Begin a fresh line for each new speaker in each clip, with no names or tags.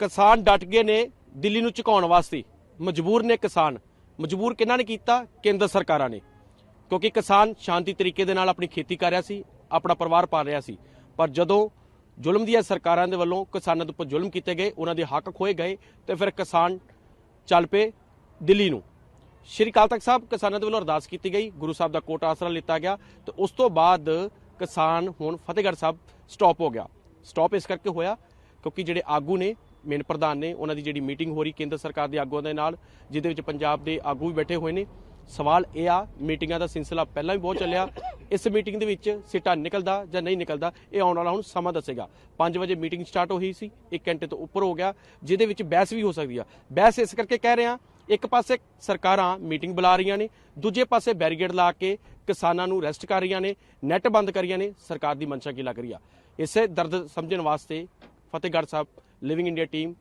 ਕਿਸਾਨ ਡਟ ਗਏ ਨੇ ਦਿੱਲੀ ਨੂੰ ਝੁਕਾਉਣ ਵਾਸਤੇ। ਮਜਬੂਰ ਨੇ ਕਿਸਾਨ। ਮਜਬੂਰ ਕਿਹਨਾਂ ਨੇ ਕੀਤਾ? ਕੇਂਦਰ ਸਰਕਾਰਾਂ ਨੇ। ਕਿਉਂਕਿ ਕਿਸਾਨ ਸ਼ਾਂਤੀ ਤਰੀਕੇ ਦੇ ਨਾਲ ਆਪਣੀ ਖੇਤੀ ਕਰ ਰਿਹਾ ਸੀ, ਆਪਣਾ ਪਰਿਵਾਰ ਪਾਲ ਰਿਹਾ ਸੀ। ਪਰ ਜਦੋਂ ਜ਼ੁਲਮ ਦੀਆਂ ਸਰਕਾਰਾਂ ਦੇ ਵੱਲੋਂ ਕਿਸਾਨਾਂ ਦੇ ਉੱਪਰ ਜ਼ੁਲਮ ਕੀਤੇ ਗਏ, ਉਹਨਾਂ ਦੇ ਹੱਕ ਖੋਏ ਗਏ, ਤੇ ਫਿਰ ਕਿਸਾਨ ਚੱਲ ਪਏ ਦਿੱਲੀ ਨੂੰ। ਸ਼੍ਰੀ ਅਕਾਲ ਤਖਤ ਸਾਹਿਬ, ਕਿਸਾਨਾਂ ਦੇ ਵੱਲੋਂ ਅਰਦਾਸ ਕੀਤੀ ਗਈ। ਗੁਰੂ ਸਾਹਿਬ ਦਾ ਕੋਟ ਆਸਰਾ ਲਿੱਤਾ ਗਿਆ। ਤੇ ਉਸ ਤੋਂ ਬਾਅਦ ਕਿਸਾਨ ਹੁਣ ਫਤਿਹਗੜ੍ਹ ਸਾਹਿਬ ਸਟਾਪ ਹੋ ਗਿਆ। ਸਟਾਪ ਇਸ ਕਰਕੇ ਹੋਇਆ ਕਿਉਂਕਿ ਜਿਹੜੇ ਆਗੂ ਨੇ ਮੇਨ ਪ੍ਰਧਾਨ ਨੇ ਉਹਨਾਂ ਦੀ ਜਿਹੜੀ ਮੀਟਿੰਗ ਹੋ ਰਹੀ ਕੇਂਦਰ ਸਰਕਾਰ ਦੇ ਆਗੂਆਂ ਦੇ ਨਾਲ, ਜਿਹਦੇ ਵਿੱਚ ਪੰਜਾਬ ਦੇ ਆਗੂ ਵੀ ਬੈਠੇ ਹੋਏ ਨੇ। ਸਵਾਲ ਇਹ ਆ, ਮੀਟਿੰਗਾਂ ਦਾ ਸਿਲਸਿਲਾ ਪਹਿਲਾਂ ਵੀ ਬਹੁਤ ਚੱਲਿਆ। ਇਸ ਮੀਟਿੰਗ ਦੇ ਵਿੱਚ ਸਿੱਟਾ ਨਿਕਲਦਾ ਜਾਂ ਨਹੀਂ ਨਿਕਲਦਾ, ਇਹ ਆਉਣ ਵਾਲਾ ਹੁਣ ਸਮਾਂ ਦੱਸੇਗਾ। 5 ਵਜੇ ਮੀਟਿੰਗ ਸਟਾਰਟ ਹੋਈ ਸੀ 1 ਘੰਟੇ ਤੋਂ ਉੱਪਰ ਹੋ ਗਿਆ, ਜਿਹਦੇ ਵਿੱਚ ਬਹਿਸ ਵੀ ਹੋ ਸਕਦੀ ਆ। ਬਹਿਸ ਇਸ ਕਰਕੇ ਕਹਿ ਰਿਹਾ, ਇੱਕ ਪਾਸੇ ਸਰਕਾਰਾਂ ਮੀਟਿੰਗ ਬੁਲਾ ਰਹੀਆਂ ਨੇ, ਦੂਜੇ ਪਾਸੇ ਬੈਰੀਗੇਡ ਲਾ ਕੇ ਕਿਸਾਨਾਂ ਨੂੰ ਰੈਸਟ ਕਰ ਰਹੀਆਂ ਨੇ, ਨੈਟ ਬੰਦ ਕਰ ਰਹੀਆਂ ਨੇ, ਸਰਕਾਰ ਦੀ ਮਨਸ਼ਾ ਕੀ ਲੱਗ ਰਹੀ ਆ। ਇਸੇ ਦਰਦ ਸਮਝਣ ਵਾਸਤੇ Fatehgarh Sahib living India team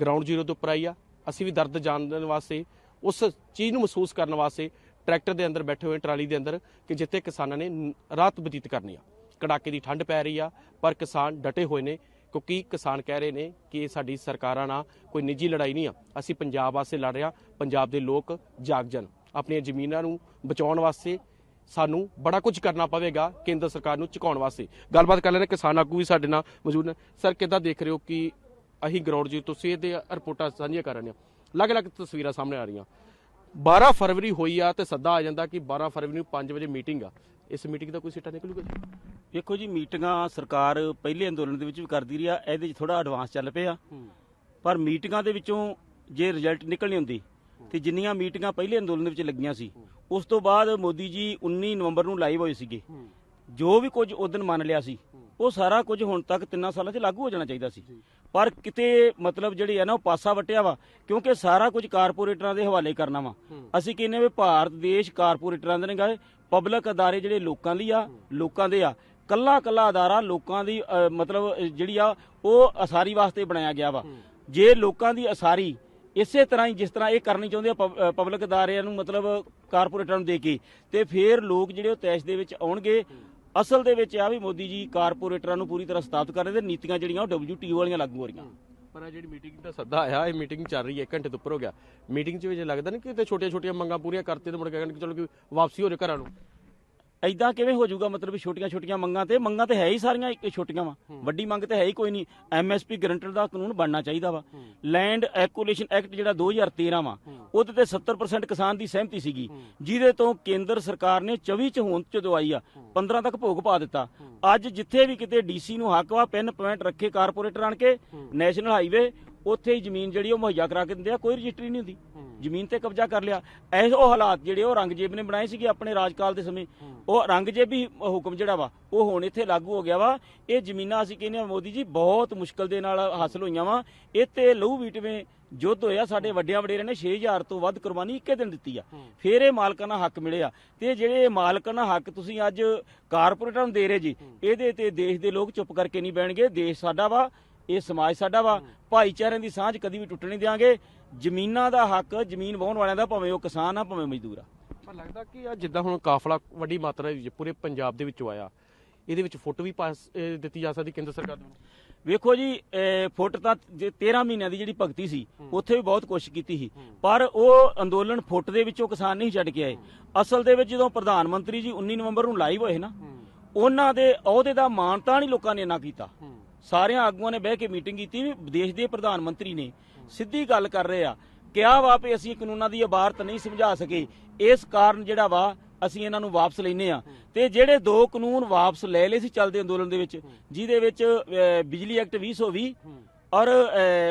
ground zero ਤੋਂ ਉੱਪਰ ਆਈ ਆ। ਅਸੀਂ ਵੀ ਦਰਦ ਜਾਣਨ ਵਾਸਤੇ, ਉਸ ਚੀਜ਼ ਨੂੰ ਮਹਿਸੂਸ ਕਰਨ ਵਾਸਤੇ ਟਰੈਕਟਰ ਦੇ ਅੰਦਰ ਬੈਠੇ ਹੋਏ, ਟਰਾਲੀ ਦੇ ਅੰਦਰ, ਕਿ ਜਿੱਥੇ ਕਿਸਾਨਾਂ ਨੇ ਨ- ਰਾਤ ਬਤੀਤ ਕਰਨੀ ਆ। ਕੜਾਕੇ ਦੀ ਠੰਡ ਪੈ ਰਹੀ ਆ, ਪਰ ਕਿਸਾਨ ਡਟੇ ਹੋਏ ਨੇ, ਕਿਉਂਕਿ ਕਿਸਾਨ ਕਹਿ ਰਹੇ ਨੇ ਕਿ ਇਹ ਸਾਡੀ ਸਰਕਾਰਾਂ ਨਾਲ ਕੋਈ ਨਿੱਜੀ ਲੜਾਈ ਨਹੀਂ ਆ। ਅਸੀਂ ਪੰਜਾਬ ਵਾਸਤੇ ਲੜ ਰਹੇ ਹਾਂ ਪੰਜਾਬ ਦੇ ਲੋਕ ਜਾਗ ਜਾਣ ਆਪਣੀਆਂ ਜ਼ਮੀਨਾਂ ਨੂੰ ਬਚਾਉਣ ਵਾਸਤੇ ਸਾਨੂੰ ਬੜਾ ਕੁਝ ਕਰਨਾ ਪਵੇਗਾ, ਕੇਂਦਰ ਸਰਕਾਰ ਨੂੰ ਝੁਕਾਉਣ ਵਾਸਤੇ। ਗੱਲਬਾਤ ਕਰ ਲੈਣੇ ਕਿਸਾਨ ਆਗੂ ਵੀ ਸਾਡੇ ਨਾਲ ਮੌਜੂਦ ਨੇ। ਸਰ ਕਿੱਦਾਂ ਦੇਖ ਰਹੇ ਹੋ ਕਿ ਅਸੀਂ ਗਰਾਊਂਡ ਜੀ ਤੁਸੀਂ ਇਹਦੇ ਰਿਪੋਰਟਾਂ ਸਾਂਝੀਆਂ ਕਰ ਰਹੇ ਹਾਂ। ਅਲੱਗ-ਅਲੱਗ ਤਸਵੀਰਾਂ ਸਾਹਮਣੇ ਆ ਰਹੀਆਂ। 12 ਫਰਵਰੀ ਹੋਈ ਆ ਤੇ ਸੱਦਾ ਆ ਜਾਂਦਾ ਕਿ 12 ਫਰਵਰੀ ਨੂੰ 5 ਵਜੇ ਮੀਟਿੰਗ ਆ। ਇਸ ਮੀਟਿੰਗ ਦਾ ਕੋਈ ਸਿੱਟਾ ਨਿਕਲੂਗਾ ਜੀ?
ਵੇਖੋ ਜੀ ਮੀਟਿੰਗਾਂ ਸਰਕਾਰ ਪਹਿਲੇ ਅੰਦੋਲਨ ਦੇ ਵਿੱਚ ਵੀ ਕਰਦੀ ਰਹੀ ਆ। ਇਹਦੇ 'ਚ ਥੋੜਾ ਐਡਵਾਂਸ ਚੱਲ ਪਿਆ। ਪਰ ਮੀਟਿੰਗਾਂ ਦੇ ਵਿੱਚੋਂ ਜੇ ਰਿਜ਼ਲਟ ਨਿਕਲਣੀ ਹੁੰਦੀ ਤੇ ਜਿੰਨੀਆਂ ਮੀਟਿੰਗਾਂ ਪਹਿਲੇ ਅੰਦੋਲਨ ਦੇ ਵਿੱਚ ਲੱਗੀਆਂ ਸੀ ਉਸ ਤੋਂ ਬਾਅਦ ਮੋਦੀ ਜੀ 19 ਨਵੰਬਰ ਨੂੰ ਲਾਈਵ ਹੋਏ ਸੀਗੇ। ਜੋ ਵੀ ਕੁਝ ਉਦੋਂ ਮੰਨ ਲਿਆ ਸੀ ਉਹ ਸਾਰਾ ਕੁਝ ਹੁਣ ਤੱਕ ਤਿੰਨਾਂ ਸਾਲਾਂ 'ਚ ਲਾਗੂ ਹੋ ਜਾਣਾ ਚਾਹੀਦਾ ਸੀ। ਪਰ ਕਿਤੇ ਮਤਲਬ ਜਿਹੜੀ ਹੈ ਨਾ ਉਹ ਪਾਸਾ ਵਟਿਆ ਵਾ ਕਿਉਂਕਿ ਸਾਰਾ ਕੁਝ ਕਾਰਪੋਰੇਟਰਾਂ ਦੇ ਹਵਾਲੇ ਕਰਨਾ ਵਾ। ਅਸੀਂ ਕਹਿੰਦੇ ਵੀ ਭਾਰਤ ਦੇਸ਼ ਕਾਰਪੋਰੇਟਰਾਂ ਦੇ ਨੇ ਗਏ ਪਬਲਿਕ ਅਦਾਰੇ ਜਿਹੜੇ ਲੋਕਾਂ ਲਈ ਆ ਲੋਕਾਂ ਦੇ ਆ ਕੱਲਾ ਕੱਲਾ ਅਦਾਰਾ ਲੋਕਾਂ ਦੀ ਮਤਲਬ ਜਿਹੜੀ ਆ ਉਹ ਅਸਾਰੀ ਵਾਸਤੇ ਬਣਾਇਆ ਗਿਆ ਵਾ। ਜੇ ਲੋਕਾਂ ਦੀ ਅਸਾਰੀ ਇਸੇ ਤਰ੍ਹਾਂ ਹੀ ਜਿਸ ਤਰ੍ਹਾਂ ਇਹ ਕਰਨੀ ਚਾਹੁੰਦੇ ਆ ਪਬਲਿਕ ਅਦਾਰਿਆਂ ਨੂੰ ਮਤਲਬ ਕਾਰਪੋਰੇਟਰਾਂ ਨੂੰ ਦੇ ਕੇ ਤੇ ਫਿਰ ਲੋਕ ਜਿਹੜੇ ਉਹ ਤੈਸ਼ ਦੇ ਵਿੱਚ ਆਉਣਗੇ ਅਸਲ ਦੇ ਵਿੱਚ ਆ ਵੀ ਮੋਦੀ ਜੀ ਕਾਰਪੋਰੇਟਰਾਂ ਨੂੰ ਪੂਰੀ ਤਰ੍ਹਾਂ ਸਥਾਪਿਤ ਕਰ ਰਹੇ ਤੇ ਨੀਤੀਆਂ ਜਿਹੜੀਆਂ ਉਹ WTO ਵਾਲੀਆਂ ਲਾਗੂ ਹੋ ਰਹੀਆਂ।
ਪਰ ਆ ਜਿਹੜੀ ਮੀਟਿੰਗ ਦਾ ਸੱਦਾ ਆਇਆ, ਇਹ ਮੀਟਿੰਗ ਚੱਲ ਰਹੀ ਹੈ 1 ਘੰਟੇ ਤੋਂ ਉੱਪਰ ਹੋ ਗਿਆ। ਮੀਟਿੰਗ 'ਚ ਵੀ ਜੇ ਲੱਗਦਾ ਨਹੀਂ ਕਿ ਤੇ ਛੋਟੀਆਂ-ਛੋਟੀਆਂ ਮੰਗਾਂ ਪੂਰੀਆਂ ਕਰਤੇ ਤੇ ਮੁੜ ਕੇ ਕਹਿਣ ਕਿ ਚਲੋ ਕਿ ਵਾਪਸੀ ਹੋ ਜਾਏ ਘਰਾਂ ਨੂੰ।
ਐਦਾਂ ਕਿਵੇਂ ਹੋ ਜਾਊਗਾ? ਮਤਲਬ ਛੋਟੀਆਂ ਛੋਟੀਆਂ ਮੰਗਾਂ ਤੇ ਮੰਗਾਂ ਤੇ ਹੈ ਹੀ ਸਾਰੀਆਂ ਇੱਕ ਛੋਟੀਆਂ ਵਾ। ਵੱਡੀ ਮੰਗ ਤੇ ਹੈ ਹੀ ਕੋਈ ਨਹੀਂ। ਐਮਐਸਪੀ ਗਰੰਟਰ ਦਾ ਕਾਨੂੰਨ ਬਣਨਾ ਚਾਹੀਦਾ ਵਾ। ਲੈਂਡ ਐਕੁਲੇਸ਼ਨ ਐਕਟ ਜਿਹੜਾ 2013 ਵਾ ਉਹਦੇ ਤੇ 70% ਕਿਸਾਨ ਦੀ ਸਹਿਮਤੀ ਸੀਗੀ। ਜਿਹਦੇ ਤੋਂ ਕੇਂਦਰ ਸਰਕਾਰ ਨੇ 24 ਚ ਹੋਂਦ ਚ ਦਵਾਈ ਆ 15 ਤੱਕ ਭੋਗ ਪਾ ਦਿੱਤਾ। ਅੱਜ ਜਿੱਥੇ ਵੀ ਕਿਤੇ ਡੀਸੀ ਨੂੰ ਹੱਕ ਵਾ ਪਿੰਨ ਪੁਆਇੰਟ ਰੱਖੇ ਕਾਰਪੋਰੇਟਰ ਆਣ ਕੇ ਨੈਸ਼ਨਲ ਹਾਈਵੇ ਉੱਥੇ ਹੀ ਜ਼ਮੀਨ ਜਿਹੜੀ ਉਹ ਮੁਹੱਈਆ ਕਰਾ ਕੇ ਦਿੰਦੇ ਆ ਕੋਈ ਰਜਿਸਟਰੀ ਨਹੀਂ ਹੁੰਦੀ। ਜ਼ਮੀਨ ਤੇ ਕਬਜ਼ਾ ਕਰ ਲਿਆ। ਇਹੋ ਹਾਲਾਤ ਜਿਹੜੇ ਉਹ ਰੰਗਜੇਬ ਨੇ ਬਣਾਏ ਸੀਗੇ ਆਪਣੇ ਰਾਜਕਾਲ ਦੇ ਸਮੇਂ। ਉਹ ਰੰਗਜੇਬੀ ਹੁਕਮ ਜਿਹੜਾ ਵਾ ਉਹ ਹੁਣ ਇੱਥੇ ਲਾਗੂ ਹੋ ਗਿਆ ਵਾ। ਇਹ ਜ਼ਮੀਨਾਂ ਅਸੀਂ ਕਹਿੰਦੇ ਆ ਮੋਦੀ ਜੀ ਬਹੁਤ ਮੁਸ਼ਕਲ ਦੇ ਨਾਲ ਹਾਸਲ ਹੋਈਆਂ ਵਾ। ਇੱਥੇ ਲਹੂ ਵੀਟਵੇਂ ਯੁੱਧ ਹੋਇਆ ਸਾਡੇ ਵੱਡਿਆਂ ਵਡੇਰਿਆਂ ਨੇ 6000 ਤੋਂ ਵੱਧ ਕੁਰਬਾਨੀ ਇੱਕੇ ਦਿਨ ਦਿੱਤੀ ਆ। ਫਿਰ ਇਹ ਮਾਲਕਾਨਾ ਹੱਕ ਮਿਲਿਆ। ਤੇ ਜਿਹੜੇ ਮਾਲਕਾਨਾ ਹੱਕ ਤੁਸੀਂ ਅੱਜ ਕਾਰਪੋਰੇਟਾਂ ਨੂੰ ਦੇ ਰਹੇ ਜੀ ਇਹਦੇ ਤੇ ਦੇਸ਼ ਦੇ ਲੋਕ ਚੁੱਪ ਕਰਕੇ ਨਹੀਂ ਬਹਿਣਗੇ। ਦੇਸ਼ ਸਾਡਾ ਵਾ ਇਹ ਸਮਾਜ ਸਾਡਾ ਵਾ। ਭਾਈਚਾਰਿਆਂ ਦੀ ਸਾਂਝ ਕਦੀ ਵੀ ਟੁੱਟਣ ਨਹੀਂ ਦਿਆਂਗੇ। ਜ਼ਮੀਨਾਂ ਦਾ ਹੱਕ ਜ਼ਮੀਨ ਵਾਹੁਣ ਵਾਲਿਆਂ ਦਾ ਭਾਵੇਂ ਉਹ ਕਿਸਾਨ ਆ ਭਾਵੇਂ ਮਜ਼ਦੂਰ ਆ।
ਪਰ ਲੱਗਦਾ ਕਿ ਆ ਜਿੱਦਾਂ ਹੁਣ ਕਾਫਲਾ ਵੱਡੀ ਮਾਤਰਾ ਵਿੱਚ ਪੂਰੇ ਪੰਜਾਬ ਦੇ ਵਿੱਚੋਂ ਆਇਆ ਇਹਦੇ ਵਿੱਚ ਫੁੱਟ ਵੀ ਪਾਸ ਦਿੱਤੀ ਜਾ ਸਕਦੀ ਕੇਂਦਰ ਸਰਕਾਰ ਨੂੰ
ਵੇਖੋ ਜੀ ਇਹ ਫੁੱਟ ਤਾਂ ਜੇ 13 ਮਹੀਨਿਆਂ ਦੀ ਜਿਹੜੀ ਭਗਤੀ ਸੀ ਉੱਥੇ ਵੀ ਬਹੁਤ ਕੋਸ਼ਿਸ਼ ਕੀਤੀ ਸੀ। ਪਰ ਉਹ ਅੰਦੋਲਨ ਫੁੱਟ ਦੇ ਵਿੱਚੋਂ ਕਿਸਾਨ ਨਹੀਂ ਛੱਡ ਕੇ ਆਏ। ਅਸਲ ਦੇ ਵਿੱਚ ਜਦੋਂ ਪ੍ਰਧਾਨ ਮੰਤਰੀ ਜੀ 19 ਨਵੰਬਰ ਨੂੰ ਲਾਈਵ ਹੋਏ ਨਾ ਉਹਨਾਂ ਦੇ ਅਹੁਦੇ ਦਾ ਮਾਨਤਾ ਨਹੀਂ ਲੋਕਾਂ ਨੇ ਨਾ ਕੀਤਾ। ਸਾਰਿਆਂ ਆਗੂਆਂ ਨੇ ਬਹਿ ਕੇ ਮੀਟਿੰਗ ਕੀਤੀ, ਵੀ ਦੇਸ਼ ਦੇ ਪ੍ਰਧਾਨ ਮੰਤਰੀ ਨੇ ਸਿੱਧੀ ਗੱਲ ਕਰ ਰਹੇ ਆ। ਕਿਹਾ ਵਾ ਵੀ ਅਸੀਂ ਕਾਨੂੰਨਾਂ ਦੀ ਇਬਾਰਤ ਨਹੀਂ ਸਮਝਾ ਸਕੇ। ਇਸ ਕਾਰਨ ਜਿਹੜਾ ਵਾ, ਅਸੀਂ ਇਹਨਾਂ ਨੂੰ ਵਾਪਸ ਲੈਨੇ ਆ। ਤੇ ਜਿਹੜੇ ਦੋ ਕਾਨੂੰਨ ਵਾਪਸ ਲੈ ਲਏ ਸੀ ਚੱਲਦੇ ਅੰਦੋਲਨ ਦੇ ਵਿੱਚ, ਜਿਹਦੇ ਵਿੱਚ ਬਿਜਲੀ ਐਕਟ 2020 ਔਰ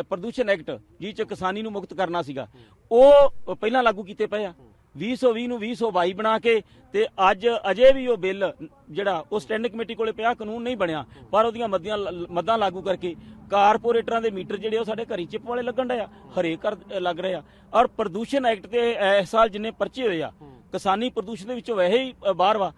ਪ੍ਰਦੂਸ਼ਣ ਐਕਟ ਜਿਹ ਚ ਕਿਸਾਨੀ ਨੂੰ ਮੁਕਤ ਕਰਨਾ ਸੀਗਾ, ਉਹ ਪਹਿਲਾਂ ਲਾਗੂ ਕੀਤੇ ਪਏ ਆ। 2020 ਨੂੰ 2022 ਬਣਾ ਕੇ ਤੇ ਅੱਜ ਅਜੇ ਵੀ ਉਹ ਬਿੱਲ ਜਿਹੜਾ ਉਹ ਸਟੈਂਡਿੰਗ ਕਮੇਟੀ ਕੋਲੇ ਪਿਆ, ਕਾਨੂੰਨ ਨਹੀਂ ਬਣਿਆ, ਪਰ ਉਹਦੀਆਂ ਮੱਦੀਆਂ ਮੱਦਾਂ ਲਾਗੂ ਕਰਕੇ ਕਾਰਪੋਰੇਟਰਾਂ ਦੇ ਮੀਟਰ ਜਿਹੜੇ ਉਹ ਸਾਡੇ ਘਰੀ ਚਿੱਪ ਵਾਲੇ ਲੱਗਣ ਡਏ ਆ, ਹਰੇਕ ਲੱਗ ਰਹੇ ਆ। ਔਰ ਪ੍ਰਦੂਸ਼ਣ ਐਕਟ ਤੇ ਇਸ ਸਾਲ ਜਿੰਨੇ ਪਰਚੇ ਹੋਏ ਆ, ਕਿਸਾਨੀ ਪ੍ਰਦੂਸ਼ਣ ਦੇ ਵਿੱਚੋਂ ਵੈਸੇ ਹੀ ਬਾਹਰ ਵਾ।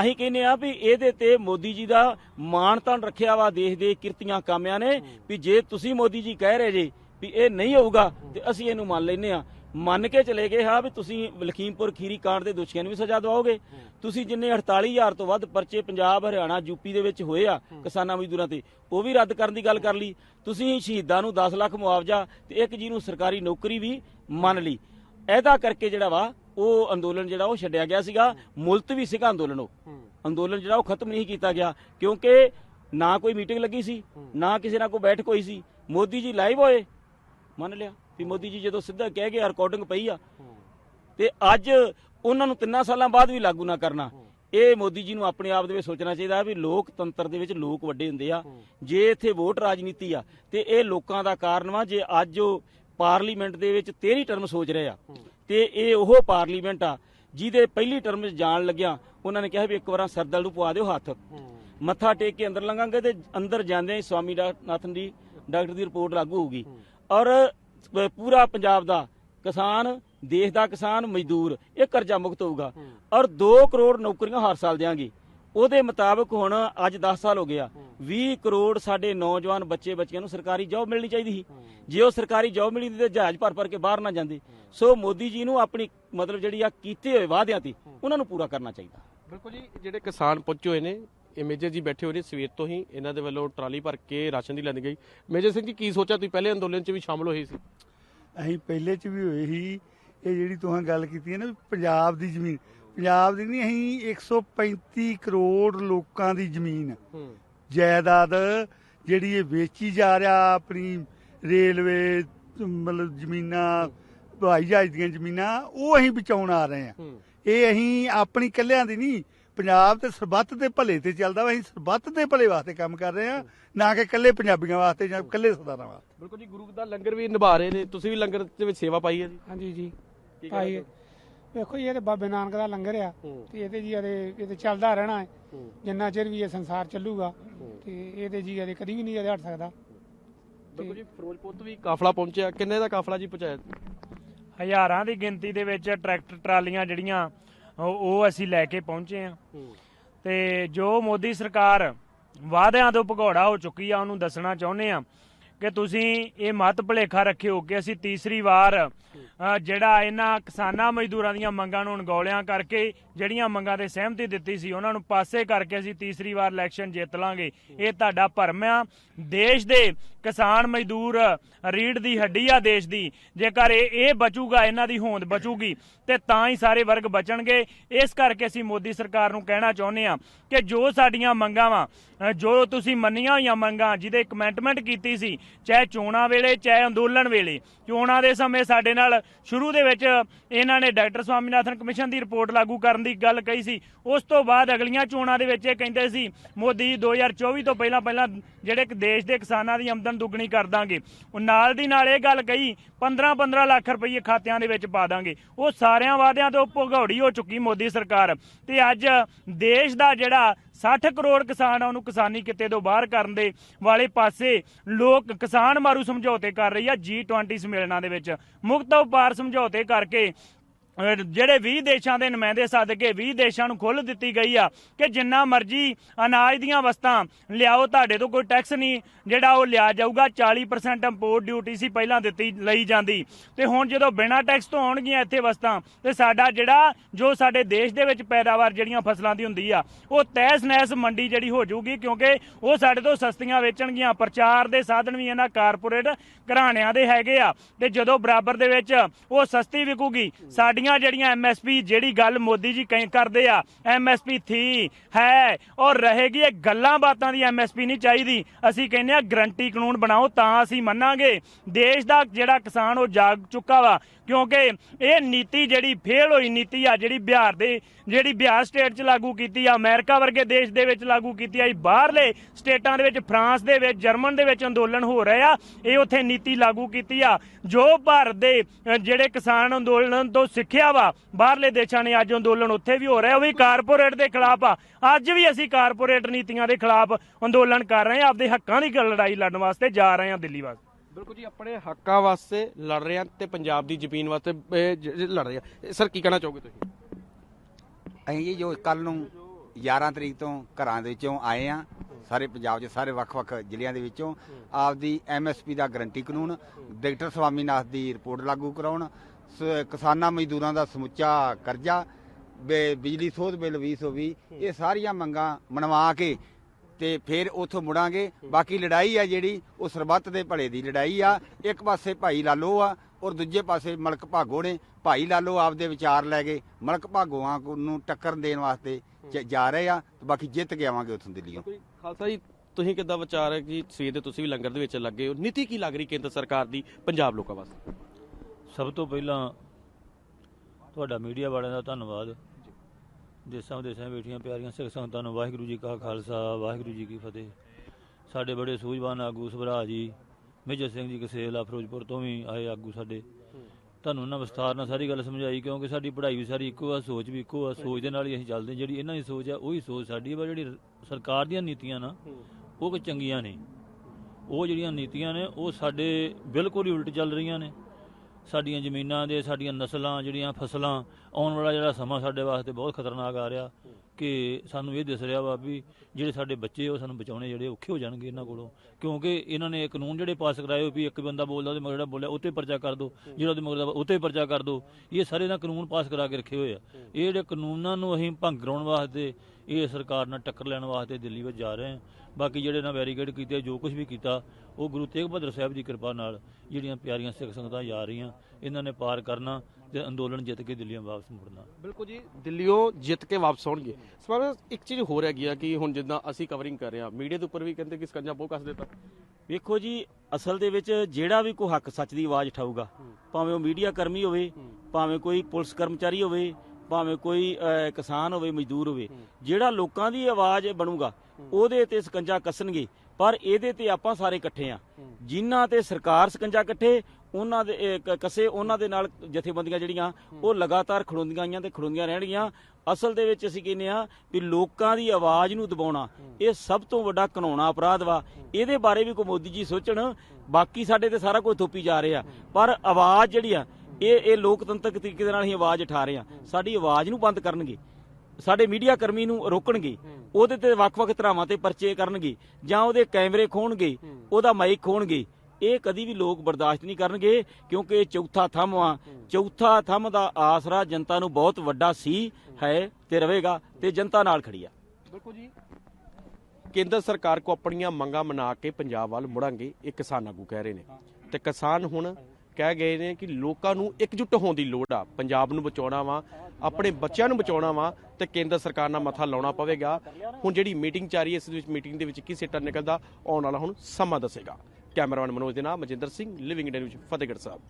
ਅਸੀਂ ਕਹਿੰਦੇ ਆ ਵੀ ਇਹਦੇ ਤੇ ਮੋਦੀ ਜੀ ਦਾ ਮਾਣ ਤਾਣ ਰੱਖਿਆ ਵਾ ਦੇਸ਼ ਦੇ ਕਿਰਤੀਆਂ ਕਾਮਿਆਂ ਨੇ, ਵੀ ਜੇ ਤੁਸੀਂ ਮੋਦੀ ਜੀ ਕਹਿ ਰਹੇ ਜੇ ਵੀ ਇਹ ਨਹੀਂ ਹੋਊਗਾ, ਤੇ ਅਸੀਂ ਇਹਨੂੰ ਮੰਨ ਲੈਨੇ ਆ। ਮੰਨ ਕੇ ਚਲੇ ਗਏ ਹਾਂ ਵੀ ਤੁਸੀਂ ਲਖੀਮਪੁਰ ਖੀਰੀ ਕਾਂਡ ਦੇ ਦੋਸ਼ੀਆਂ ਨੂੰ ਵੀ ਸਜ਼ਾ ਦਿਵਾਓਗੇ। ਤੁਸੀਂ ਜਿੰਨੇ 48000 ਤੋਂ ਵੱਧ ਪਰਚੇ ਪੰਜਾਬ ਹਰਿਆਣਾ ਯੂਪੀ ਦੇ ਵਿੱਚ ਹੋਏ ਆ ਕਿਸਾਨਾਂ ਮਜ਼ਦੂਰਾਂ ਤੇ ਉਹ ਵੀ ਰੱਦ ਕਰਨ ਦੀ ਗੱਲ ਕਰ ਲਈ। ਤੁਸੀਂ ਸ਼ਹੀਦਾਂ ਨੂੰ 10 ਲੱਖ ਮੁਆਵਜ਼ਾ ਤੇ ਇੱਕ ਜੀ ਨੂੰ ਸਰਕਾਰੀ ਨੌਕਰੀ ਵੀ ਮੰਨ ਲਈ। ਇਹਦਾ ਕਰਕੇ ਜਿਹੜਾ ਵਾ ਉਹ ਅੰਦੋਲਨ ਜਿਹੜਾ ਉਹ ਛੱਡਿਆ ਗਿਆ ਸੀਗਾ। ਮੁਲਤਵੀ ਸੀਗਾ ਅੰਦੋਲਨ। ਉਹ ਅੰਦੋਲਨ ਜਿਹੜਾ ਉਹ ਖਤਮ ਨਹੀਂ ਕੀਤਾ ਗਿਆ ਕਿਉਂਕਿ ਨਾ ਕੋਈ ਮੀਟਿੰਗ ਲੱਗੀ ਸੀ ਨਾ ਕਿਸੇ ਨਾਲ ਕੋਈ ਬੈਠਕ ਹੋਈ ਸੀ। ਮੋਦੀ ਜੀ ਲਾਈਵ ਹੋਏ। ਮੰਨ ਲਿਆ। ਵੀ ਮੋਦੀ ਜੀ ਜਦੋਂ ਸਿੱਧਾ ਕਹਿ ਗਏ ਰਿਕਾਰਡਿੰਗ ਪਈ ਆ ਤੇ ਅੱਜ ਉਹਨਾਂ ਨੂੰ ਤਿੰਨਾਂ ਸਾਲਾਂ ਬਾਅਦ ਵੀ ਲਾਗੂ ਨਾ ਕਰਨਾ। ਇਹ ਮੋਦੀ ਜੀ ਨੂੰ ਆਪਣੇ ਆਪ ਦੇ ਵਿੱਚ ਸੋਚਣਾ ਚਾਹੀਦਾ ਵੀ ਲੋਕਤੰਤਰ ਦੇ ਵਿੱਚ ਲੋਕ ਵੱਡੇ ਹੁੰਦੇ ਆ। ਜੇ ਇੱਥੇ ਵੋਟ ਰਾਜਨੀਤੀ ਆ ਤੇ ਇਹ ਲੋਕਾਂ ਦਾ ਕਾਰਨ ਵਾ ਜੇ ਅੱਜ ਉਹ ਪਾਰਲੀਮੈਂਟ ਦੇ ਵਿੱਚ 13 ਟਰਮ ਸੋਚ ਰਹੇ ਆ ਤੇ ਇਹ ਉਹ ਪਾਰਲੀਮੈਂਟ ਆ ਜਿਹਦੇ ਪਹਿਲੀ ਟਰਮ 'ਚ ਜਾਣ ਲੱਗਿਆ ਉਹਨਾਂ ਨੇ ਕਿਹਾ ਵੀ ਇੱਕ ਵਾਰਾਂ ਸਰਦਲ ਨੂੰ ਪਵਾ ਦਿਓ ਹੱਥ। ਮੱਥਾ ਟੇਕ ਕੇ ਅੰਦਰ ਲੰਘਾਂਗੇ ਤੇ ਅੰਦਰ ਜਾਂਦੇ ਹੀ ਸਵਾਮੀ ਨਾਥਨ ਦੀ ਡਾਕਟਰ ਦੀ ਰਿਪੋਰਟ ਲਾਗੂ ਹੋਊਗੀ। ਔਰ ਪੂਰਾ ਪੰਜਾਬ ਦਾ ਕਿਸਾਨ ਦੇਸ਼ ਦਾ ਕਿਸਾਨ ਮਜ਼ਦੂਰ ਇਹ ਕਰਜ਼ਾ ਮੁਕਤ ਹੋਊਗਾ। ਔਰ 2 ਕਰੋੜ ਨੌਕਰੀਆਂ ਹਰ ਸਾਲ ਦਿਆਂਗੇ। ਉਹਦੇ ਮੁਤਾਬਕ ਹੁਣ ਅੱਜ 10 ਸਾਲ ਹੋ ਗਿਆ। 20 ਕਰੋੜ ਸਾਡੇ ਨੌਜਵਾਨ ਬੱਚੇ ਬੱਚਿਆਂ ਨੂੰ ਸਰਕਾਰੀ ਜੌਬ ਮਿਲਣੀ ਚਾਹੀਦੀ ਸੀ। ਜੇ ਉਹ ਸਰਕਾਰੀ ਜੌਬ ਮਿਲੀ ਤੇ ਜਹਾਜ਼ ਭਰ ਭਰ ਕੇ ਬਾਹਰ ਨਾ ਜਾਂਦੇ। ਸੋ ਮੋਦੀ ਜੀ ਨੂੰ ਆਪਣੀ ਮਤਲਬ ਜਿਹੜੀ ਆ ਕੀਤੇ ਹੋਏ ਵਾਅਦਿਆਂ ਤੇ ਉਹਨਾਂ ਨੂੰ ਪੂਰਾ ਕਰਨਾ ਚਾਹੀਦਾ।
ਬਿਲਕੁਲ ਜੀ ਜਿਹੜੇ ਕਿਸਾਨ ਪਹੁੰਚੇ ਹੋਏ ਨੇ ਇਹ ਮੇਜਰ ਜੀ ਬੈਠੇ ਹੋਏ ਨੇ ਸਵੇਰ ਤੋਂ ਹੀ ਇਹਨਾਂ ਦੇ ਵੱਲੋਂ ਟਰਾਲੀ ਭਰ ਕੇ ਰਾਸ਼ਨ ਦੀ ਲੈਂਦੀ ਗਈ। ਮੇਜਰ ਸਿੰਘ ਜੀ ਕੀ ਸੋਚਿਆ? ਤੁਸੀਂ ਪਹਿਲੇ ਅੰਦੋਲਨ 'ਚ ਵੀ ਸ਼ਾਮਲ ਹੋਏ ਸੀ।
ਅਸੀਂ ਪਹਿਲੇ ਚ ਵੀ ਹੋਏ ਸੀ। ਇਹ ਜਿਹੜੀ ਤੁਸੀਂ ਗੱਲ ਕੀਤੀ ਹੈ ਨਾ ਪੰਜਾਬ ਦੀ ਜ਼ਮੀਨ। ਪੰਜਾਬ ਦੀ ਨਹੀਂ ਅਸੀਂ 135 ਕਰੋੜ ਲੋਕਾਂ ਦੀ ਜ਼ਮੀਨ।
ਹੂੰ।
ਜਾਇਦਾਦ ਜਿਹੜੀ ਇਹ ਵੇਚੀ ਜਾ ਰਿਹਾ ਆਪਣੀ ਰੇਲਵੇ ਮਤਲਬ ਜ਼ਮੀਨਾਂ ਹਵਾਈ ਜਹਾਜ਼ ਦੀਆਂ ਜ਼ਮੀਨਾਂ ਉਹ ਅਸੀਂ ਬਚਾਉਣ ਆ ਰਹੇ ਹਾਂ।
ਹੂੰ।
ਇਹ ਅਸੀਂ ਆਪਣੀ ਕੱਲਿਆਂ ਦੀ ਨਹੀਂ ਪੰਜਾਬ ਤੇ ਸਰਬੱਤ ਦੇ ਭਲੇ ਤੇ ਚੱਲਦਾ ਵਾ ਅਸੀਂ ਸਰਬੱਤ ਦੇ ਭਲੇ ਵਾਸਤੇ ਕੰਮ ਕਰ ਰਹੇ ਹਾਂ ਨਾ ਕਿ ਕੱਲੇ ਪੰਜਾਬੀਆਂ ਵਾਸਤੇ ਜਾਂ ਕੱਲੇ ਸਰਦਾਰਾਂ ਵਾਸਤੇ।
ਬਿਲਕੁਲ ਜੀ ਗੁਰੂ ਦਾ ਲੰਗਰ ਵੀ ਨਿਭਾ ਰਹੇ ਨੇ ਤੁਸੀਂ ਵੀ ਲੰਗਰ ਦੇ ਵਿੱਚ ਸੇਵਾ ਪਾਈ ਹੈ ਜੀ?
ਹਾਂਜੀ ਜੀ
ਕੀ
ਭਾਈ ਵੇਖੋ ਜੀ ਇਹ ਤੇ ਬਾਬੇ ਨਾਨਕ ਦਾ ਲੰਗਰ ਆ
ਹੂੰ।
ਤੇ ਇਹਦੇ ਜੀ ਇਹਦੇ ਇਹ ਤੇ ਚੱਲਦਾ ਰਹਿਣਾ ਹੈ।
ਹੂੰ।
ਜਿੰਨਾ ਚਿਰ ਵੀ ਇਹ ਸੰਸਾਰ ਚੱਲੂਗਾ ਤੇ ਇਹਦੇ ਜੀ ਇਹਦੇ ਕਦੀ ਵੀ ਨਹੀਂ ਇਹਦੇ ਹਟ ਸਕਦਾ।
ਬਿਲਕੁਲ ਜੀ ਫਿਰੋਜ਼ਪੁਰ ਤੋਂ ਵੀ ਕਾਫਲਾ ਪਹੁੰਚਿਆ ਕਿੰਨੇ ਦਾ ਕਾਫਲਾ ਜੀ ਪਹੁੰਚਾਇਆ?
ਹਜ਼ਾਰਾਂ ਦੀ ਗਿਣਤੀ ਦੇ ਵਿੱਚ ਟਰੈਕਟਰ ਟਰਾਲੀਆਂ ਜਿਹੜੀਆਂ ਉਹ ਉਹ ਅਸੀਂ ਲੈ ਕੇ ਪਹੁੰਚੇ ਆ ਤੇ ਜੋ ਮੋਦੀ ਸਰਕਾਰ ਵਾਅਦਿਆਂ ਤੋਂ ਭਗੌੜਾ ਹੋ ਚੁੱਕੀ ਆ ਉਹਨੂੰ ਦੱਸਣਾ ਚਾਹੁੰਦੇ ਆ ਕਿ ਤੁਸੀਂ ਇਹ ਮਤ ਭੁਲੇਖਾ ਰੱਖਿਓ ਕਿ ਅਸੀਂ ਤੀਸਰੀ ਵਾਰ ਜਿਹੜਾ ਇਹਨਾਂ ਕਿਸਾਨਾਂ ਮਜ਼ਦੂਰਾਂ ਦੀਆਂ ਮੰਗਾਂ ਨੂੰ ਅਣਗੌਲਿਆਂ ਕਰਕੇ ਜਿਹੜੀਆਂ ਮੰਗਾਂ ਤੇ ਸਹਿਮਤੀ ਦਿੱਤੀ ਸੀ ਉਹਨਾਂ ਨੂੰ ਪਾਸੇ ਕਰਕੇ ਅਸੀਂ ਤੀਸਰੀ ਵਾਰ ਇਲੈਕਸ਼ਨ ਜਿੱਤ ਲਾਂਗੇ। ਇਹ ਤੁਹਾਡਾ ਭਰਮ ਆ। ਦੇਸ਼ ਦੇ ਕਿਸਾਨ ਮਜ਼ਦੂਰ ਰੀੜ ਦੀ ਹੱਡੀ ਆ ਦੇਸ਼ ਦੀ, ਜੇਕਰ ਇਹ ਇਹ ਬਚੂਗਾ, ਇਹਨਾਂ ਦੀ ਹੋਂਦ ਬਚੂਗੀ, ਤੇ ਤਾਂ ਹੀ ਸਾਰੇ ਵਰਗ ਬਚਣਗੇ। ਇਸ ਕਰਕੇ ਅਸੀਂ ਮੋਦੀ ਸਰਕਾਰ ਨੂੰ ਕਹਿਣਾ ਚਾਹੁੰਦੇ ਆ ਕਿ ਜੋ ਸਾਡੀਆਂ ਮੰਗਾਂ ਵਾ ਜੋ ਤੁਸੀਂ ਮੰਨੀਆਂ ਹੋਈਆਂ ਮੰਗਾਂ, ਜਿਹਦੇ ਕਮੈਂਟਮੈਂਟ ਕੀਤੀ ਸੀ, ਚਾਹੇ ਚੋਣਾਂ ਵੇਲੇ, ਚਾਹੇ ਅੰਦੋਲਨ ਵੇਲੇ, ਚੋਣਾਂ ਦੇ ਸਮੇਂ ਸਾਡੇ ਨਾਲ ਸ਼ੁਰੂ ਦੇ ਵਿੱਚ ਇਹਨਾਂ ਨੇ ਡਾਕਟਰ ਸਵਾਮੀਨਾਥਨ ਕਮਿਸ਼ਨ ਦੀ ਰਿਪੋਰਟ ਲਾਗੂ ਕਰਨ ਦੀ ਗੱਲ ਕਹੀ ਸੀ। ਉਸ ਤੋਂ ਬਾਅਦ ਅਗਲੀਆਂ ਚੋਣਾਂ ਦੇ ਵਿੱਚ ਇਹ ਕਹਿੰਦੇ ਸੀ, ਮੋਦੀ ਜੀ 2024 ਤੋਂ ਪਹਿਲਾਂ ਪਹਿਲਾਂ ਜਿਹੜੇ ਦੇਸ਼ ਦੇ ਕਿਸਾਨਾਂ ਦੀ ਆਮਦਨ ਦੁੱਗਣੀ ਕਰ ਦਾਂਗੇ। ਉਹ ਨਾਲ ਦੀ ਨਾਲ ਇਹ ਗੱਲ ਕਹੀ 15-15 ਲੱਖ ਰੁਪਏ ਖਾਤਿਆਂ ਦੇ ਵਿੱਚ ਪਾ ਦਾਂਗੇ। ਉਹ ਸਾਰਿਆਂ ਵਾਅਦਿਆਂ ਤੋਂ ਭਗੌੜੀ ਹੋ ਚੁੱਕੀ ਮੋਦੀ ਸਰਕਾਰ। ਤੇ ਅੱਜ ਦੇਸ਼ ਦਾ ਜਿਹੜਾ 60 ਕਰੋੜ ਕਿਸਾਨ ਆ, ਉਹਨੂੰ ਕਿਸਾਨੀ ਕਿੱਤੇ ਤੋਂ ਬਾਹਰ ਕਰਨ ਦੇ ਵਾਲੇ ਪਾਸੇ ਲੋਕ ਕਿਸਾਨ ਮਾਰੂ ਸਮਝੌਤੇ ਕਰ ਰਹੀ ਆ G20 ਸੰਮੇਲਨਾਂ ਦੇ ਵਿੱਚ। ਮੁਕਤ ਵਪਾਰ ਸਮਝੌਤੇ ਕਰਕੇ ਜਿਹੜੇ 20 ਦੇਸ਼ਾਂ ਦੇ ਨੁਮਾਇੰਦੇ ਸੱਦ ਕੇ 20 ਦੇਸ਼ਾਂ ਨੂੰ ਖੁੱਲ੍ਹ ਦਿੱਤੀ ਗਈ ਆ ਕਿ ਜਿੰਨਾ ਮਰਜ਼ੀ ਅਨਾਜ ਦੀਆਂ ਵਸਤਾਂ ਲਿਆਓ, ਤੁਹਾਡੇ ਤੋਂ ਕੋਈ ਟੈਕਸ ਨਹੀਂ, ਜਿਹੜਾ ਉਹ ਲਿਆ ਜਾਊਗਾ 40% ਇੰਪੋਰਟ ਡਿਊਟੀ ਸੀ ਪਹਿਲਾਂ ਦਿੱਤੀ, ਲਈ ਜਾਂਦੀ। ਤੇ ਹੁਣ ਜਦੋਂ ਬਿਨਾਂ ਟੈਕਸ ਤੋਂ ਆਉਣਗੀਆਂ ਇੱਥੇ ਵਸਤਾਂ, ਤੇ ਸਾਡਾ ਜਿਹੜਾ, ਜੋ ਸਾਡੇ ਦੇਸ਼ ਦੇ ਵਿੱਚ ਪੈਦਾਵਾਰ ਜਿਹੜੀਆਂ ਫਸਲਾਂ ਦੀ ਹੁੰਦੀ ਆ, ਉਹ ਤਹਿਸ ਨਹਿਸ ਮੰਡੀ ਜਿਹੜੀ ਹੋ ਜਾਊਗੀ, ਕਿਉਂਕਿ ਉਹ ਸਾਡੇ ਤੋਂ ਸਸਤੀਆਂ ਵੇਚਣਗੀਆਂ। ਪ੍ਰਚਾਰ ਦੇ ਸਾਧਨ ਵੀ ਇਹਨਾਂ ਕਾਰਪੋਰੇਟ ਘਰਾਣਿਆਂ ਦੇ ਹੈਗੇ ਆ। ਤੇ ਜਦੋਂ ਬਰਾਬਰ ਦੇ ਵਿੱਚ ਉਹ ਸਸਤੀ ਵਿਕੂਗੀ ਸਾਡੀ ਸਾਡੀਆਂ ਜਿਹੜੀਆਂ ਐਮਐਸਪੀ ਜਿਹੜੀ ਗੱਲ ਮੋਦੀ ਜੀ ਕਈ ਕਰਦੇ ਆ ਐਮਐਸਪੀ ਥੀ, ਹੈ, ਔਰ ਰਹੇਗੀ ਇਹ ਗੱਲਾਂ ਬਾਤਾਂ ਦੀ ਐਮਐਸਪੀ ਨਹੀਂ ਚਾਹੀਦੀ। ਅਸੀਂ ਕਹਿੰਦੇ ਆ, ਗਰੰਟੀ ਕਾਨੂੰਨ ਬਣਾਓ ਤਾਂ ਅਸੀਂ ਮੰਨਾਂਗੇ। ਦੇਸ਼ ਦਾ ਜਿਹੜਾ ਕਿਸਾਨ ਉਹ ਜਾਗ ਚੁੱਕਾ ਵਾ। ਕਿਉਂਕਿ ਇਹ ਨੀਤੀ ਜਿਹੜੀ ਫੇਲ ਹੋਈ ਨੀਤੀ ਆ, ਜਿਹੜੀ ਬਿਹਾਰ ਦੇ, ਜਿਹੜੀ ਬਿਹਾਰ ਸਟੇਟ 'ਚ ਲਾਗੂ ਕੀਤੀ ਆ, ਅਮਰੀਕਾ ਵਰਗੇ ਦੇਸ਼ ਦੇ ਵਿੱਚ ਲਾਗੂ ਕੀਤੀ ਆ ਬਾਹਰਲੇ ਸਟੇਟਾਂ ਦੇ ਵਿੱਚ, ਫਰਾਂਸ ਦੇ ਵਿੱਚ, ਜਰਮਨ ਦੇ ਵਿੱਚ ਅੰਦੋਲਨ ਹੋ ਰਹੇ ਆ, ਇਹ ਉੱਥੇ ਨੀਤੀ ਲਾਗੂ ਕੀਤੀ ਆ। ਜੋ ਭਾਰਤ ਦੇ ਜਿਹੜੇ ਕਿਸਾਨ ਅੰਦੋਲਨ ਤੋਂ ਸਿੱਖਿਆ ਵਾ, ਬਾਹਰਲੇ ਦੇਸ਼ਾਂ ਨੇ ਅੱਜ ਅੰਦੋਲਨ ਉੱਥੇ ਵੀ ਹੋ ਰਿਹਾ, ਉਹ ਵੀ ਕਾਰਪੋਰੇਟ ਦੇ ਖਿਲਾਫ ਆ। ਅੱਜ ਵੀ ਅਸੀਂ ਕਾਰਪੋਰੇਟ ਨੀਤੀਆਂ ਦੇ ਖਿਲਾਫ ਅੰਦੋਲਨ ਕਰ ਰਹੇ ਆ, ਆਪਦੇ ਹੱਕਾਂ ਦੀ ਲੜਾਈ ਲੜਨ ਵਾਸਤੇ ਜਾ ਰਹੇ ਆ ਦਿੱਲੀ ਵਾਸਤੇ।
ਬਿਲਕੁਲ ਜੀ, ਆਪਣੇ ਹੱਕਾਂ ਵਾਸਤੇ ਲੜ ਰਹੇ ਆ ਤੇ ਪੰਜਾਬ ਦੀ ਜ਼ਮੀਨ ਵਾਸਤੇ ਲੜ ਰਹੇ ਆ ਸਰ, ਕੀ ਕਹਿਣਾ ਚਾਹੋਗੇ ਤੁਸੀਂ?
ਅਸੀਂ ਜੀ ਜੋ ਕੱਲ ਨੂੰ 11 ਤਰੀਕ ਤੋਂ ਘਰਾਂ ਦੇ ਵਿੱਚੋਂ ਆਏ ਆ ਸਾਰੇ ਪੰਜਾਬ 'ਚ ਸਾਰੇ ਵੱਖ-ਵੱਖ ਜ਼ਿਲ੍ਹਿਆਂ ਦੇ ਵਿੱਚੋਂ, ਆਪਦੀ ਐਮਐਸਪੀ ਦਾ ਗਰੰਟੀ ਕਾਨੂੰਨ, ਡਾਕਟਰ ਸਵਾਮੀਨਾਥ ਦੀ ਰਿਪੋਰਟ ਲਾਗੂ ਕਰਾਉਣ ਕਿਸਾਨਾਂ ਮਜ਼ਦੂਰਾਂ ਦਾ ਸਮੁੱਚਾ ਕਰਜ਼ਾ, ਬਿ- ਬਿਜਲੀ ਸੋਧ ਬਿੱਲ 2020 ਇਹ ਸਾਰੀਆਂ ਮੰਗਾਂ ਮਨਵਾ ਕੇ ਤੇ ਫਿਰ ਉਥੋਂ ਮੁੜਾਂਗੇ। ਬਾਕੀ ਲੜਾਈ ਆ ਜਿਹੜੀ ਉਹ ਸਰਬੱਤ ਦੇ ਭਲੇ ਦੀ ਲੜਾਈ ਆ। ਇੱਕ ਪਾਸੇ ਭਾਈ ਲਾਲੋ ਆ ਔਰ ਦੂਜੇ ਪਾਸੇ ਮਲਕ ਭਾਗੋ ਨੇ। ਭਾਈ ਲਾਲੋ ਆਪਦੇ ਵਿਚਾਰ ਲੈ ਕੇ ਮਲਕ ਭਾਗੋਆਂ ਨੂੰ ਟੱਕਰ ਦੇਣ ਵਾਸਤੇ ਜ- ਰਹੇ ਆ ਤੇ ਬਾਕੀ ਜਿੱਤ ਕੇ ਆਵਾਂਗੇ ਉਥੋਂ ਦਿੱਲੀੋਂ।
ਖਾਲਸਾ ਜੀ ਤੁਸੀਂ ਕਿੱਦਾਂ ਵਿਚਾਰ ਹੈ ਕਿ ਸਵੇਰ ਦੇ ਤੁਸੀਂ ਵੀ ਲੰਗਰ ਦੇ ਵਿੱਚ ਲੱਗੇ ਹੋ? ਨੀਤੀ ਕੀ ਲੱਗ ਰਹੀ ਕੇਂਦਰ ਸਰਕਾਰ ਦੀ ਪੰਜਾਬ ਲੋਕਾਂ ਵਾਸਤੇ?
ਸਭ ਤੋਂ ਪਹਿਲਾਂ ਤੁਹਾਡਾ ਮੀਡੀਆ ਵਾਲਿਆਂ ਦਾ ਧੰਨਵਾਦ। ਦੇਸਾਂ ਵਿਦੇਸਾਂ ਵਿੱਚ ਬੈਠੀਆਂ ਪਿਆਰੀਆਂ ਸਿੱਖ ਸੰਗਤਾਂ ਨੂੰ, ਵਾਹਿਗੁਰੂ ਜੀ ਕਾ ਖਾਲਸਾ, ਵਾਹਿਗੁਰੂ ਜੀ ਕੀ ਫਤਿਹ। ਸਾਡੇ ਬੜੇ ਸੂਝਵਾਨ ਆਗੂ ਸੁਭਰਾ ਜੀ, ਮੇਜਰ ਸਿੰਘ ਜੀ ਕਸੇਲ ਆ ਫਿਰੋਜ਼ਪੁਰ ਤੋਂ ਵੀ ਆਏ ਆਗੂ ਸਾਡੇ। ਤੁਹਾਨੂੰ ਉਹਨਾਂ ਵਿਸਥਾਰ ਨਾਲ ਸਾਰੀ ਗੱਲ ਸਮਝਾਈ, ਕਿਉਂਕਿ ਸਾਡੀ ਪੜ੍ਹਾਈ ਵੀ ਸਾਰੀ ਇੱਕੋ ਆ, ਸੋਚ ਵੀ ਇੱਕੋ ਆ, ਸੋਚ ਦੇ ਨਾਲ ਹੀ ਅਸੀਂ ਚੱਲਦੇ ਜਿਹੜੀ ਇਹਨਾਂ ਦੀ ਸੋਚ ਆ, ਉਹੀ ਸੋਚ ਸਾਡੀ ਆ, ਪਰ ਜਿਹੜੀ ਸਰਕਾਰ ਦੀਆਂ ਨੀਤੀਆਂ ਨਾ, ਉਹ ਕੋਈ ਚੰਗੀਆਂ ਨਹੀਂ ਉਹ ਜਿਹੜੀਆਂ ਨੀਤੀਆਂ ਨੇ, ਉਹ ਸਾਡੇ ਬਿਲਕੁਲ ਹੀ ਉਲਟ ਚੱਲ ਰਹੀਆਂ ਨੇ। ਸਾਡੀਆਂ ਜ਼ਮੀਨਾਂ ਦੇ, ਸਾਡੀਆਂ ਨਸਲਾਂ, ਜਿਹੜੀਆਂ ਫਸਲਾਂ, ਆਉਣ ਵਾਲਾ ਜਿਹੜਾ ਸਮਾਂ ਸਾਡੇ ਵਾਸਤੇ ਬਹੁਤ ਖਤਰਨਾਕ ਆ ਰਿਹਾ ਕਿ ਸਾਨੂੰ ਇਹ ਦਿਸ ਰਿਹਾ ਵਾ ਵੀ ਜਿਹੜੇ ਸਾਡੇ ਬੱਚੇ ਉਹ ਸਾਨੂੰ ਬਚਾਉਣੇ ਜਿਹੜੇ ਔਖੇ ਹੋ ਜਾਣਗੇ ਇਹਨਾਂ ਕੋਲੋਂ। ਕਿਉਂਕਿ ਇਹਨਾਂ ਨੇ ਕਾਨੂੰਨ ਜਿਹੜੇ ਪਾਸ ਕਰਾਏ ਹੋ ਵੀ ਇੱਕ ਬੰਦਾ ਬੋਲਦਾ, ਉਹਦੇ ਮਗਰ ਜਿਹੜਾ ਬੋਲਿਆ ਉੱਤੇ ਪਰਚਾ ਕਰ ਦਿਓ ਜਿਹੜਾ ਉਹਦੇ ਮਗਰ ਦਾ ਉੱਤੇ ਪਰਚਾ ਕਰ ਦਿਓ ਇਹ ਸਾਰੇ ਨਾ ਕਾਨੂੰਨ ਪਾਸ ਕਰਾ ਕੇ ਰੱਖੇ ਹੋਏ ਆ। ਇਹ ਜਿਹੜੇ ਕਾਨੂੰਨਾਂ ਨੂੰ ਅਸੀਂ ਭੰਗ ਕਰਾਉਣ ਵਾਸਤੇ ਇਹ ਸਰਕਾਰ ਨਾਲ ਟੱਕਰ ਲੈਣ ਵਾਸਤੇ ਦਿੱਲੀ ਵਿੱਚ ਜਾ ਰਹੇ ਹਾਂ। ਬਾਕੀ ਜਿਹੜੇ ਨਾ ਬੈਰੀਕੇਡ ਕੀਤੇ ਜੋ ਕੁਝ ਵੀ ਕੀਤਾ ਉਹ ਗੁਰੂ ਤੇਗ ਬਹਾਦਰ ਸਾਹਿਬ ਦੀ ਕਿਰਪਾ ਨਾਲ ਜਿਹੜੀਆਂ ਪਿਆਰੀਆਂ ਸਿੱਖ ਸੰਗਤਾਂ ਜਾ ਰਹੀਆਂ ਇਹਨਾਂ ਨੇ ਪਾਰ ਕਰਨਾ ਤੇ ਅੰਦੋਲਨ ਜਿੱਤ ਕੇ ਦਿੱਲੀੋਂ ਵਾਪਸ ਮੁੜਨਾ।
ਬਿਲਕੁਲ ਜੀ ਦਿੱਲੀੋਂ ਜਿੱਤ ਕੇ ਵਾਪਸ ਆਉਣਗੇ। ਸਵਾਲ ਇੱਕ ਚੀਜ਼ ਹੋਰ ਹੈਗੀ ਆ ਕਿ ਹੁਣ ਜਿੱਦਾਂ ਅਸੀਂ ਕਵਰਿੰਗ ਕਰ ਰਹੇ ਹਾਂ ਮੀਡੀਆ ਦੇ ਉੱਪਰ ਵੀ ਕਹਿੰਦੇ ਕਿ ਸਕੰਜਾ ਬਹੁਤ ਕੱਸ ਦਿੱਤਾ।
ਵੇਖੋ ਜੀ ਅਸਲ ਦੇ ਵਿੱਚ ਜਿਹੜਾ ਵੀ ਕੋਈ ਹੱਕ ਸੱਚ ਦੀ ਆਵਾਜ਼ ਉਠਾਊਗਾ ਭਾਵੇਂ ਉਹ ਮੀਡੀਆ ਕਰਮੀ ਹੋਵੇ ਭਾਵੇਂ ਕੋਈ ਪੁਲਿਸ ਕਰਮਚਾਰੀ ਹੋਵੇ ਭਾਵੇਂ ਕੋਈ ਕਿਸਾਨ ਹੋਵੇ ਮਜ਼ਦੂਰ ਹੋਵੇ ਜਿਹੜਾ ਲੋਕਾਂ ਦੀ ਆਵਾਜ਼ ਬਣੂਗਾ ਉਹਦੇ ਤੇ ਸਕੰਜਾ ਕੱਸਣਗੇ। ਪਰ ਇਹਦੇ ਤੇ ਆਪਾਂ ਸਾਰੇ ਇਕੱਠੇ ਆ। ਜਿਨ੍ਹਾਂ ਤੇ ਸਰਕਾਰ ਸਕੰਜਾ ਇਕੱਠੇ ਉਹਨਾਂ ਦੇ ਕੱਸੇ ਉਹਨਾਂ ਦੇ ਨਾਲ ਜਥੇਬੰਦੀਆਂ ਜਿਹੜੀਆਂ ਉਹ ਲਗਾਤਾਰ ਖੜੋਂਦੀਆਂ ਆਈਆਂ ਤੇ ਖੜੋਂਦੀਆਂ ਰਹਿਣਗੀਆਂ। ਅਸਲ ਦੇ ਵਿੱਚ ਅਸੀਂ ਕਹਿੰਦੇ ਆ ਵੀ ਲੋਕਾਂ ਦੀ ਆਵਾਜ਼ ਨੂੰ ਦਬਾਉਣਾ ਇਹ ਸਭ ਤੋਂ ਵੱਡਾ ਕਾਨੂੰਨਾ ਅਪਰਾਧ ਵਾ। ਇਹਦੇ ਬਾਰੇ ਵੀ ਕੋਈ ਮੋਦੀ ਜੀ ਸੋਚਣ ਬਾਕੀ ਸਾਡੇ ਤੇ ਸਾਰਾ ਕੁਝ ਥੋਪੀ ਜਾ ਰਿਹਾ। ਪਰ ਆਵਾਜ਼ ਜਿਹੜੀ ਆ ਇਹ ਇਹ ਲੋਕਤੰਤਰਕ ਤਰੀਕੇ ਦੇ ਨਾਲ ਹੀ ਆਵਾਜ਼ ਉਠਾ ਰਹੇ ਆ ਸਾਡੀ ਆਵਾਜ਼ ਨੂੰ ਬੰਦ ਕਰਨਗੇ। ਸਾਡੇ ਮੀਡੀਆ ਕਰਮੀ ਨੂੰ ਰੋਕਣਗੇ। ਉਹਦੇ ਤੇ ਵੱਖ-ਵੱਖ ਤਰ੍ਹਾਂਵਾਂ ਤੇ ਪਰਚੇ ਕਰਨਗੇ। ਜਾਂ ਉਹਦੇ ਕੈਮਰੇ ਖੋਣਗੇ ਉਹਦਾ ਮਾਈਕ ਖੋਣਗੇ ਇਹ ਕਦੀ ਵੀ ਲੋਕ ਬਰਦਾਸ਼ਤ ਨਹੀਂ ਕਰਨਗੇ ਕਿਉਂਕਿ ਇਹ ਚੌਥਾ ਥੰਮ ਆ। ਚੌਥਾ ਥੰਮ ਦਾ ਆਸਰਾ ਜਨਤਾ ਨੂੰ ਬਹੁਤ ਵੱਡਾ ਸੀ ਹੈ ਤੇ ਰਹੇਗਾ ਤੇ ਜਨਤਾ ਨਾਲ ਖੜੀ ਆ।
ਬਿਲਕੁਲ ਜੀ। ਕੇਂਦਰ ਸਰਕਾਰ ਕੋ ਆਪਣੀਆਂ ਮੰਗਾਂ ਮਨਾ ਕੇ ਪੰਜਾਬ ਵੱਲ ਮੁੜਾਂਗੇ ਇਹ ਕਿਸਾਨ ਆਗੂ ਕਹਿ ਰਹੇ ਨੇ। ਤੇ ਕਿਸਾਨ ਹੁਣ ਕਹਿ ਗਏ ਨੇ ਕਿ ਲੋਕਾਂ ਨੂੰ ਇਕਜੁੱਟ ਹੋਣ ਦੀ ਲੋੜ ਆ। ਪੰਜਾਬ ਨੂੰ ਬਚਾਉਣਾ ਵਾ, ਆਪਣੇ ਬੱਚਿਆਂ ਨੂੰ ਬਚਾਉਣਾ ਵਾ ਤੇ ਕੇਂਦਰ ਸਰਕਾਰ ਨਾਲ ਮੱਥਾ ਲਾਉਣਾ ਪਵੇਗਾ। ਹੁਣ ਜਿਹੜੀ ਮੀਟਿੰਗ ਚੱਲ ਰਹੀ ਹੈ, ਇਸ ਵਿੱਚ ਮੀਟਿੰਗ ਦੇ ਵਿੱਚ ਕੀ ਸਿੱਟਾ ਨਿਕਲਦਾ, ਆਉਣ ਵਾਲਾ ਹੁਣ ਸਮਾਂ ਦੱਸੇਗਾ। ਕੈਮਰਾਮੈਨ ਮਨੋਜ ਦੇ ਨਾਲ Majinder Singh living India news Fatehgarh Sahib.